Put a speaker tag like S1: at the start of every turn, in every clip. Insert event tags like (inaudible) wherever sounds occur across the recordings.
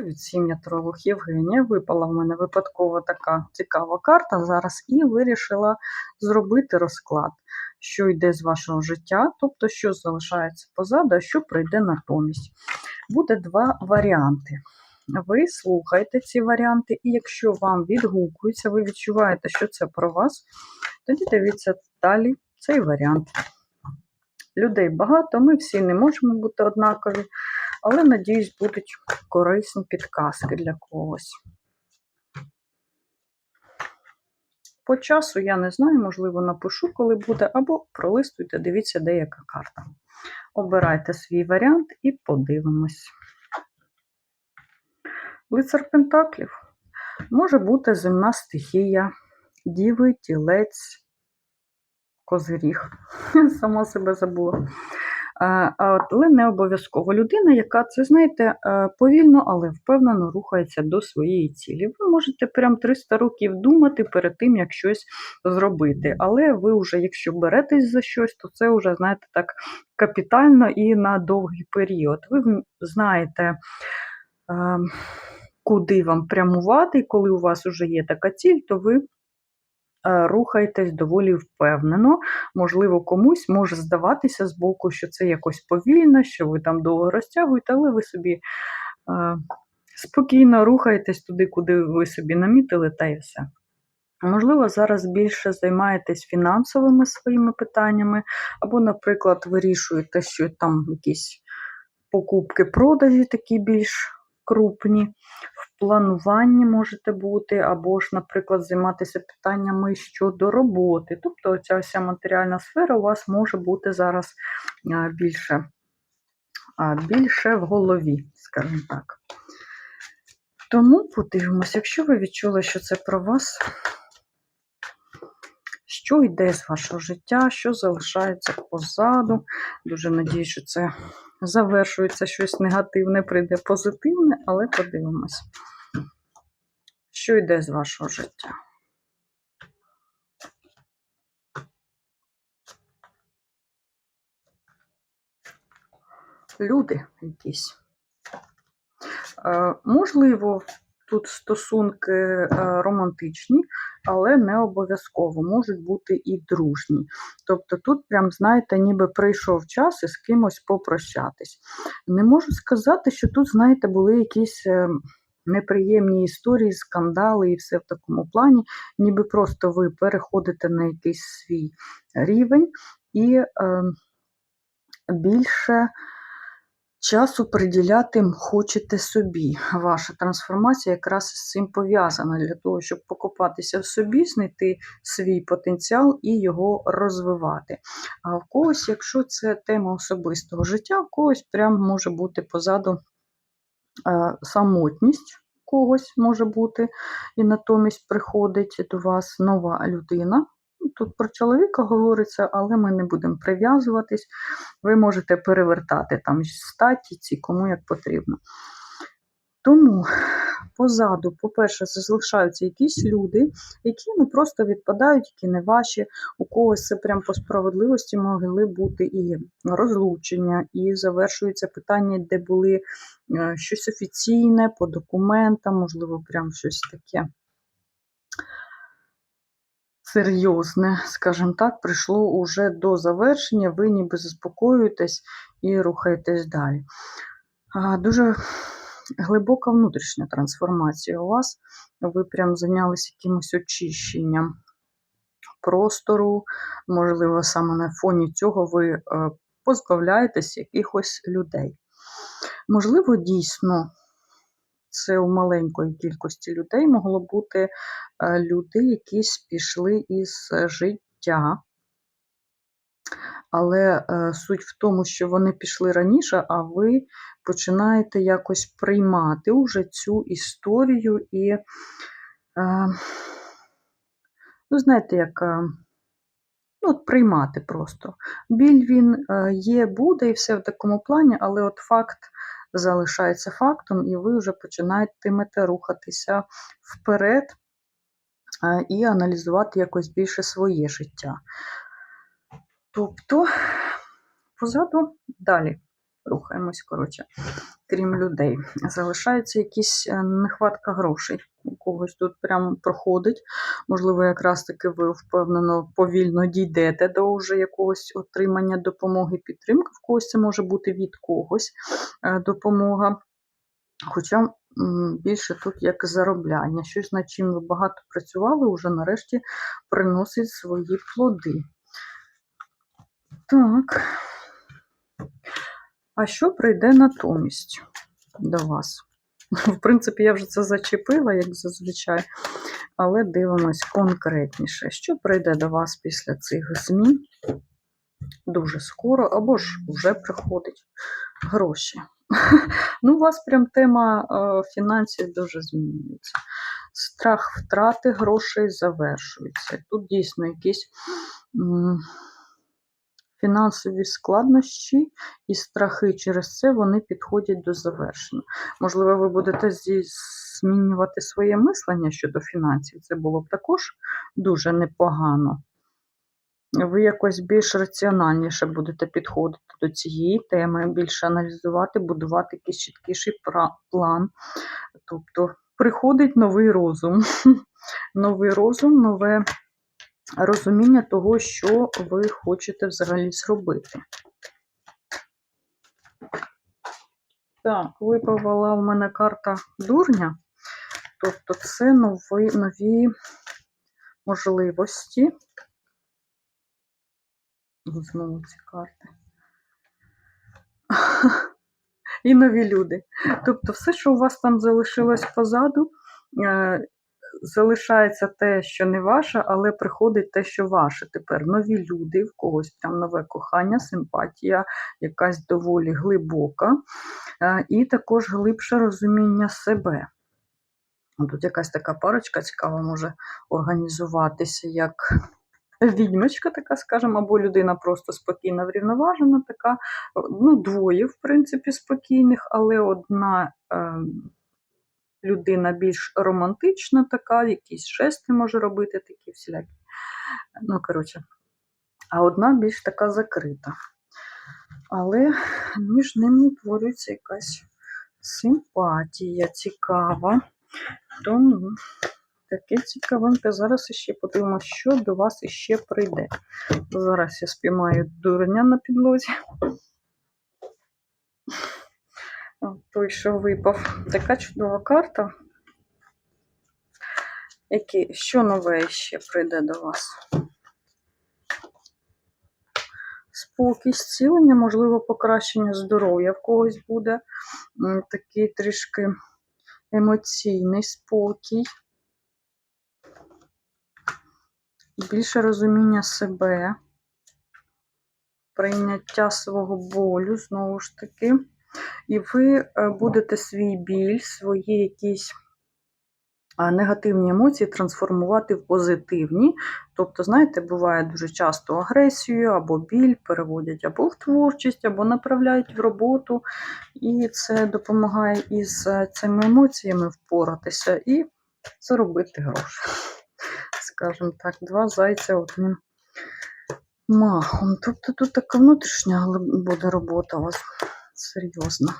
S1: Привіт, всім тролог Євгенія. Випала в мене випадково така цікава карта зараз і вирішила зробити розклад, що йде з вашого життя, тобто що залишається позаду, а що прийде натомість. Буде два варіанти. Ви слухайте ці варіанти, і якщо вам відгукується, ви відчуваєте, що це про вас, тоді дивіться далі цей варіант. Людей багато, ми всі не можемо бути однакові, але, надіюсь, будуть корисні підказки для когось. По часу я не знаю, можливо, напишу, коли буде, або пролистуйте, дивіться, де яка карта. Обирайте свій варіант і подивимось. Лицар Пентаклів може бути земна стихія, діви, тілець, козиріг. (laughs) Сама себе забула. Але не обов'язково людина, яка це, знаєте, повільно, але впевнено рухається до своєї цілі. Ви можете прям 300 років думати перед тим, як щось зробити. Але ви вже, якщо беретесь за щось, то це вже, знаєте, так капітально і на довгий період. Ви знаєте, куди вам прямувати, і коли у вас вже є така ціль, то ви. Рухаєтесь доволі впевнено. Можливо, комусь може здаватися з боку, що це якось повільно, що ви там довго розтягуєте, але ви собі е, спокійно рухаєтесь туди, куди ви собі намітили, та і все. Можливо, зараз більше займаєтесь фінансовими своїми питаннями, або, наприклад, вирішуєте, що там якісь покупки-продажі такі більш крупні, плануванні можете бути, або ж, наприклад, займатися питаннями щодо роботи. Тобто ця вся матеріальна сфера у вас може бути зараз більше, більше в голові, скажімо так. Тому подивимось, якщо ви відчули, що це про вас, що йде з вашого життя, що залишається позаду. Дуже надію, що це завершується щось негативне, прийде позитивне, але подивимось, що йде з вашого життя. Люди якісь. Е, можливо, тут стосунки е, романтичні, але не обов'язково можуть бути і дружні. Тобто тут, прям, знаєте, ніби прийшов час із кимось попрощатись. Не можу сказати, що тут, знаєте, були якісь. Е, неприємні історії, скандали і все в такому плані, ніби просто ви переходите на якийсь свій рівень і е, більше часу приділяти хочете собі. Ваша трансформація якраз з цим пов'язана для того, щоб покопатися в собі, знайти свій потенціал і його розвивати. А в когось, якщо це тема особистого життя, в когось прям може бути позаду е, самотність. Когось може бути, і натомість приходить до вас нова людина, Тут про чоловіка говориться, але ми не будемо прив'язуватись. Ви можете перевертати там статі ці, кому як потрібно. Тому позаду, по-перше, залишаються якісь люди, які ну, просто відпадають, які не ваші. У когось це прям по справедливості могли бути і розлучення, і завершується питання, де були е, щось офіційне по документам, можливо, прям щось таке серйозне, скажімо так, прийшло уже до завершення, ви ніби заспокоюєтесь і рухаєтесь далі. Дуже глибока внутрішня трансформація у вас. Ви прям зайнялися якимось очищенням простору, можливо, саме на фоні цього ви е, позбавляєтесь якихось людей. Можливо, дійсно це у маленької кількості людей могло бути е, люди, які пішли із життя. Але е, суть в тому, що вони пішли раніше, а ви починаєте якось приймати уже цю історію і, е, ну, знаєте, як ну, от приймати просто. Біль він є, буде і все в такому плані, але от факт залишається фактом, і ви вже починаєте рухатися вперед і аналізувати якось більше своє життя. Тобто, позаду далі. Рухаємось, коротше, крім людей. Залишається якісь е, нехватка грошей. У когось тут прямо проходить. Можливо, якраз таки ви впевнено повільно дійдете до вже якогось отримання допомоги, підтримки. В когось це може бути від когось е, допомога. Хоча більше тут як заробляння. Щось, над чим ви багато працювали, вже нарешті приносить свої плоди. Так. А що прийде натомість до вас? В принципі, я вже це зачепила, як зазвичай, але дивимось конкретніше, що прийде до вас після цих змін дуже скоро, або ж вже приходить гроші. (laughs) Ну, у вас прям тема е, фінансів дуже змінюється. Страх втрати грошей завершується. Тут дійсно якісь фінансові складнощі і страхи через це вони підходять до завершення. Можливо, ви будете змінювати своє мислення щодо фінансів. Це було б також дуже непогано. Ви якось більш раціональніше будете підходити до цієї теми, більше аналізувати, будувати якийсь чіткіший план. Тобто приходить новий розум. (laughs) Новий розум, нове розуміння того, що ви хочете взагалі зробити. Так, випавала у мене карта дурня. Тобто це нові, нові можливості. Знову ці карти. (laughs) І нові люди. Тобто, все, що у вас там залишилось позаду, е, залишається те, що не ваше, але приходить те, що ваше. Тепер нові люди, в когось прям нове кохання, симпатія, якась доволі глибока, е, і також глибше розуміння себе. Тут якась така парочка цікава може організуватися, як відьмочка, така, скажімо, або людина просто спокійна, врівноважена, така, ну, двоє, в принципі, спокійних, але одна е, людина більш романтична, така, якісь жести може робити, такі всілякі. Ну, коротше, а одна більш така закрита. Але між ними утворюється якась симпатія цікава. Тому таке цікавеньке. Зараз іще подивимося, що до вас іще прийде. Зараз я спіймаю дурня на підлозі. Той, що випав. Така чудова карта. Які, що нове ще прийде до вас? Спокій, зцілення, можливо, покращення здоров'я в когось буде. Такий трішки емоційний спокій. Більше розуміння себе, прийняття свого болю, знову ж таки. І ви е, будете свій біль, свої якісь негативні емоції трансформувати в позитивні. Тобто, знаєте, буває дуже часто агресію або біль переводять або в творчість, або направляють в роботу. І це допомагає із е, цими емоціями впоратися і заробити гроші. Скажімо так, два зайця одним махом. Тобто тут така внутрішня буде робота у вас серйозна.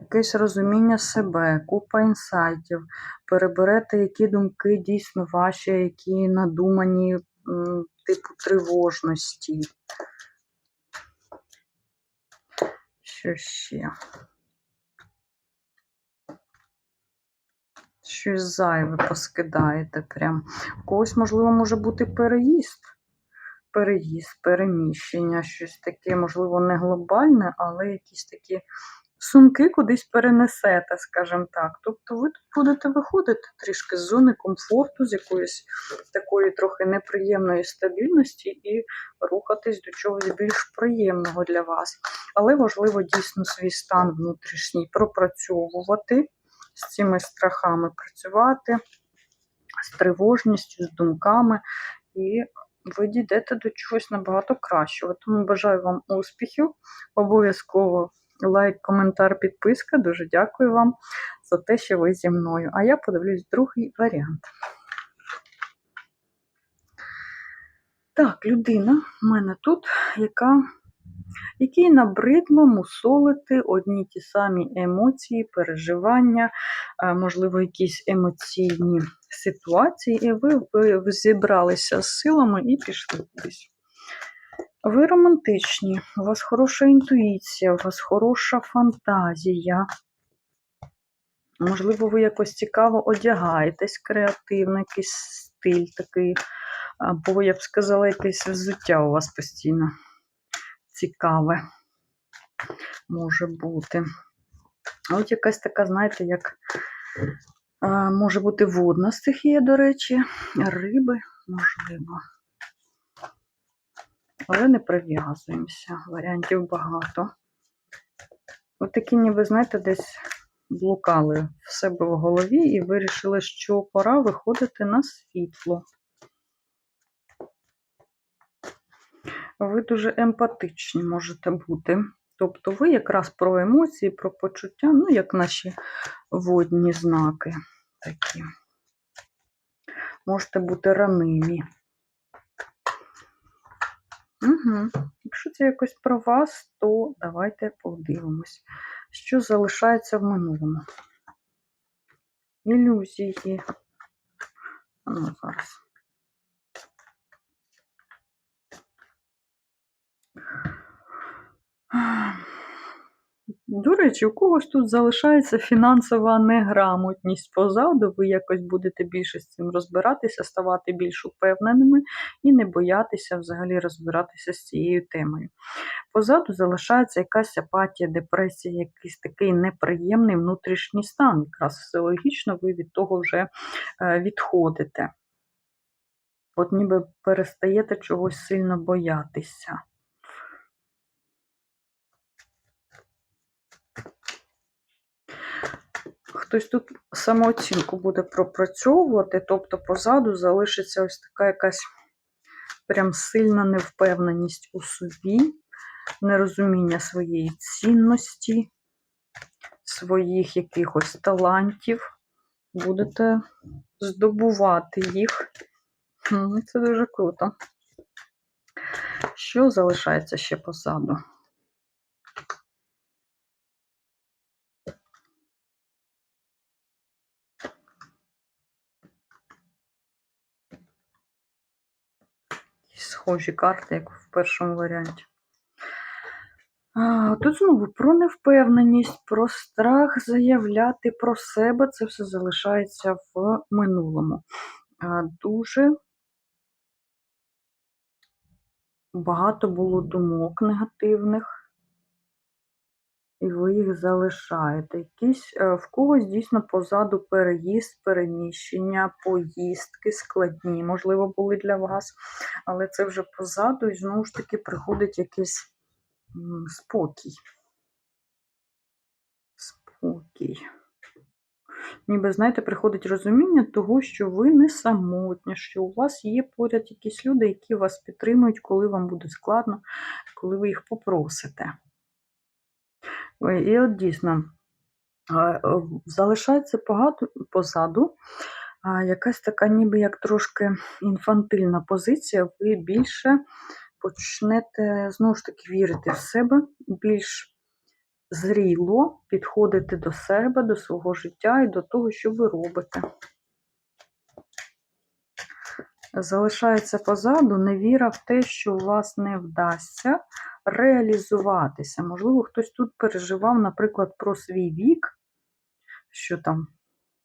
S1: Якесь розуміння себе, купа інсайтів, переберете, які думки дійсно ваші, які надумані, типу тривожності. Що ще? Щось зайве поскидаєте прям. В когось, можливо, може бути переїзд. Переїзд, переміщення, щось таке, можливо, не глобальне, але якісь такі сумки кудись перенесете, скажімо так. Тобто ви тут будете виходити трішки з зони комфорту, з якоїсь такої трохи неприємної стабільності і рухатись до чогось більш приємного для вас. Але важливо дійсно свій стан внутрішній пропрацьовувати, з цими страхами працювати, з тривожністю, з думками, і ви дійдете до чогось набагато кращого. Тому бажаю вам успіхів. Обов'язково лайк, коментар, підписка. Дуже дякую вам за те, що ви зі мною. А я подивлюсь другий варіант. Так, людина в мене тут, яка, якій набридло мусолити одні ті самі емоції, переживання, можливо, якісь емоційні ситуації, і ви, ви зібралися з силами і пішли кудись. Ви романтичні, у вас хороша інтуїція, у вас хороша фантазія. Можливо, ви якось цікаво одягаєтесь, креативно, якийсь стиль такий, або, я б сказала, якесь взуття у вас постійно цікаве може бути. От якась така, знаєте, як а, може бути водна стихія, до речі, риби, можливо. Але не прив'язуємося, варіантів багато. От такі, ніби, знаєте, десь блукали в себе в голові і вирішили, що пора виходити на світло. Ви дуже емпатичні можете бути. Тобто ви якраз про емоції, про почуття, ну, як наші водні знаки такі. Можете бути ранимі. Угу. Якщо це якось про вас, то давайте подивимось, що залишається в минулому. Ілюзії. Ну, зараз. До речі, у когось тут залишається фінансова неграмотність позаду, ви якось будете більше з цим розбиратися, ставати більш упевненими і не боятися взагалі розбиратися з цією темою. Позаду залишається якась апатія, депресія, якийсь такий неприємний внутрішній стан. Якраз все логічно, ви від того вже е, відходите. От ніби перестаєте чогось сильно боятися. Хтось тут самооцінку буде пропрацьовувати, тобто позаду залишиться ось така якась прям сильна невпевненість у собі, нерозуміння своєї цінності, своїх якихось талантів. Будете здобувати їх. Це дуже круто. Що залишається ще позаду? Схожі карти, як в першому варіанті. Тут знову про невпевненість, про страх заявляти про себе. Це все залишається в минулому. Дуже багато було думок негативних, і ви їх залишаєте. Якісь е, в когось дійсно позаду переїзд, переміщення, поїздки складні, можливо, були для вас, але це вже позаду, і знову ж таки приходить якийсь спокій. Спокій. Ніби, знаєте, приходить розуміння того, що ви не самотні, що у вас є поряд якісь люди, які вас підтримують, коли вам буде складно, коли ви їх попросите. І от дійсно залишається багато позаду якась така, ніби як трошки інфантильна позиція, ви більше почнете знову ж таки вірити в себе, більш зріло підходити до себе, до свого життя і до того, що ви робите. Залишається позаду невіра в те, що у вас не вдасться реалізуватися. Можливо, хтось тут переживав, наприклад, про свій вік, що там,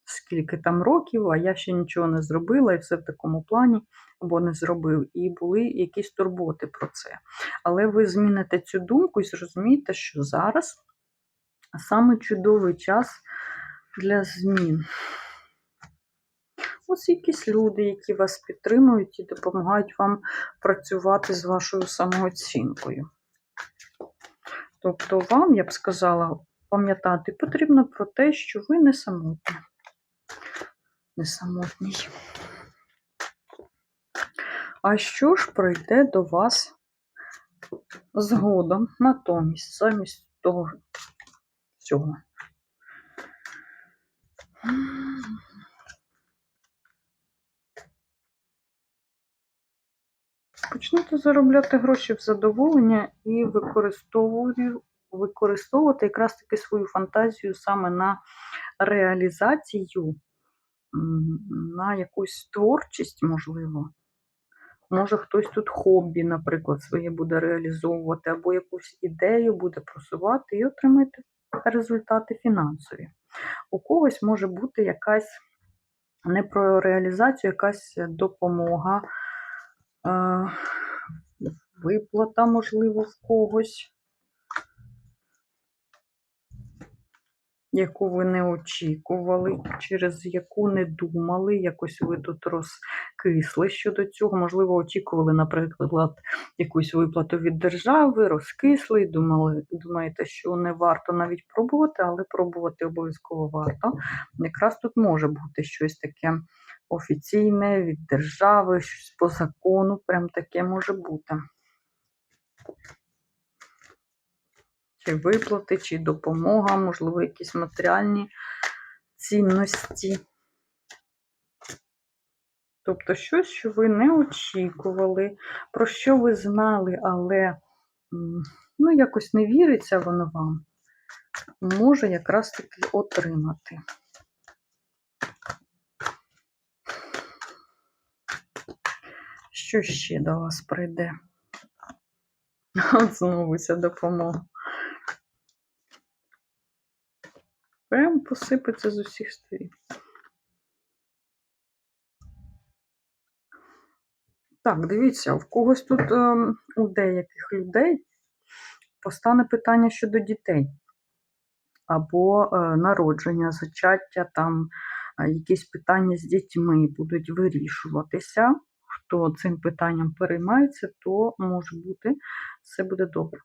S1: скільки там років, а я ще нічого не зробила, і все в такому плані, або не зробив. І були якісь турботи про це. Але ви зміните цю думку і зрозумієте, що зараз саме чудовий час для змін. Ось якісь люди, які вас підтримують і допомагають вам працювати з вашою самооцінкою. Тобто, вам, я б сказала, пам'ятати потрібно про те, що ви не самотні. Не самотній. А що ж прийде до вас згодом, натомість, замість того всього? Почнете заробляти гроші в задоволення і використовувати якраз таки свою фантазію саме на реалізацію, на якусь творчість, можливо. Може, хтось тут хобі, наприклад, своє буде реалізовувати, або якусь ідею буде просувати і отримати результати фінансові. У когось може бути якась не про реалізацію, якась допомога, виплата, можливо, в когось, яку ви не очікували, через яку не думали, якось ви тут розкисли щодо цього. Можливо, очікували, наприклад, якусь виплату від держави, розкисли і думали, думаєте, що не варто навіть пробувати, але пробувати обов'язково варто. Якраз тут може бути щось таке офіційне від держави, щось по закону, прям таке може бути. Чи виплати, чи допомога, можливо, якісь матеріальні цінності. Тобто щось, що ви не очікували, про що ви знали, але ну, якось не віриться воно вам, може якраз таки отримати. Що ще до вас прийде? (laughs) От знову ця допомога. Прям посипеться з усіх сторін. Так, дивіться, в когось тут ем, у деяких людей постане питання щодо дітей. Або е, народження, зачаття, там е, якісь питання з дітьми будуть вирішуватися. Хто цим питанням переймається, то може бути, все буде добре.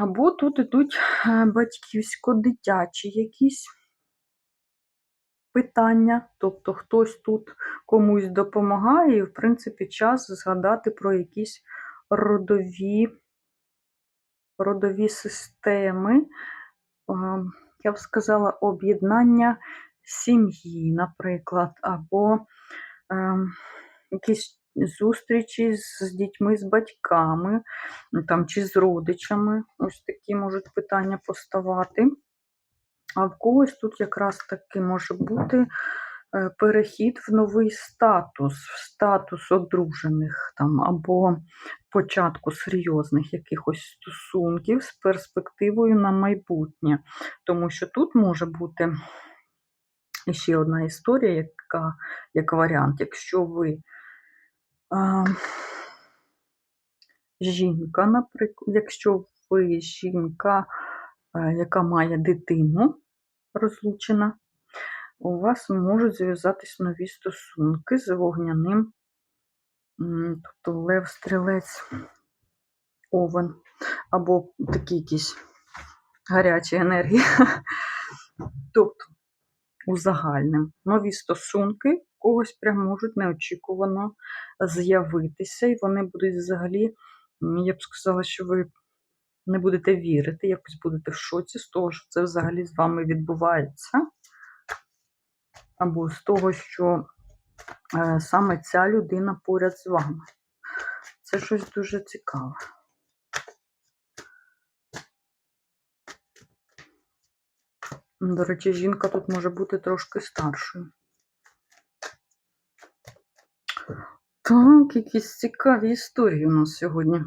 S1: Або тут ідуть е, батьківсько-дитячі якісь питання, тобто хтось тут комусь допомагає, і, в принципі, час згадати про якісь родові, родові системи, е, я б сказала, об'єднання сім'ї, наприклад, або е, якісь зустрічі з дітьми, з батьками, там, чи з родичами. Ось такі можуть питання поставати. А в когось тут якраз таки може бути е, перехід в новий статус, в статус одружених там, або початку серйозних якихось стосунків з перспективою на майбутнє. Тому що тут може бути ще одна історія, яка, як варіант, якщо ви жінка, наприклад, якщо ви жінка, е, яка має дитину розлучена, у вас можуть зв'язатись нові стосунки з вогняним, тобто лев, стрілець, овен, або такі якісь гарячі енергії. (laughs) Тобто, узагальним, нові стосунки когось прям можуть неочікувано з'явитися, і вони будуть взагалі, я б сказала, що ви не будете вірити, якось будете в шоці з того, що це взагалі з вами відбувається. Або з того, що е, саме ця людина поряд з вами. Це щось дуже цікаве. До речі, жінка тут може бути трошки старшою. Так, якісь цікаві історії у нас сьогодні.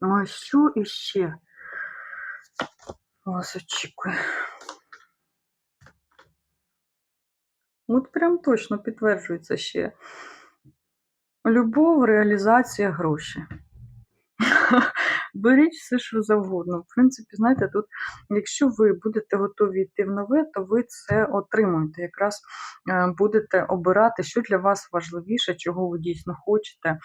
S1: А що іще вас очікує? От прям точно підтверджується ще. Любов, реалізація, гроші. Беріть все, що завгодно. В принципі, знаєте, тут, якщо ви будете готові йти в нове, то ви це отримуєте. Якраз е, будете обирати, що для вас важливіше, чого ви дійсно хочете. Е,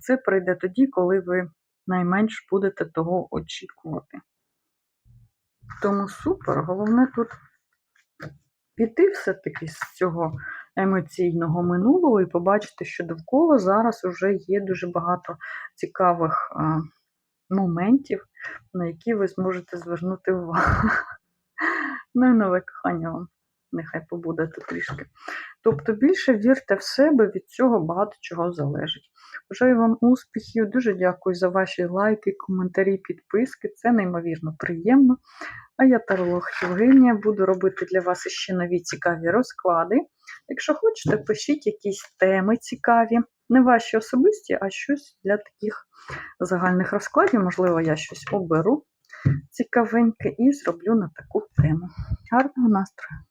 S1: Це прийде тоді, коли ви найменш будете того очікувати. Тому супер. Головне тут піти все-таки з цього емоційного минулого і побачити, що довкола зараз вже є дуже багато цікавих а, моментів, на які ви зможете звернути увагу. (laughs) Ну і нове кохання вам. Нехай побуде тут трішки. Тобто більше вірте в себе, від цього багато чого залежить. Бажаю вам успіхів, дуже дякую за ваші лайки, коментарі, підписки. Це неймовірно приємно. А я таролог Євгенія, буду робити для вас ще нові цікаві розклади. Якщо хочете, пишіть якісь теми цікаві, не ваші особисті, а щось для таких загальних розкладів. Можливо, я щось оберу цікавеньке і зроблю на таку тему. Гарного настрою!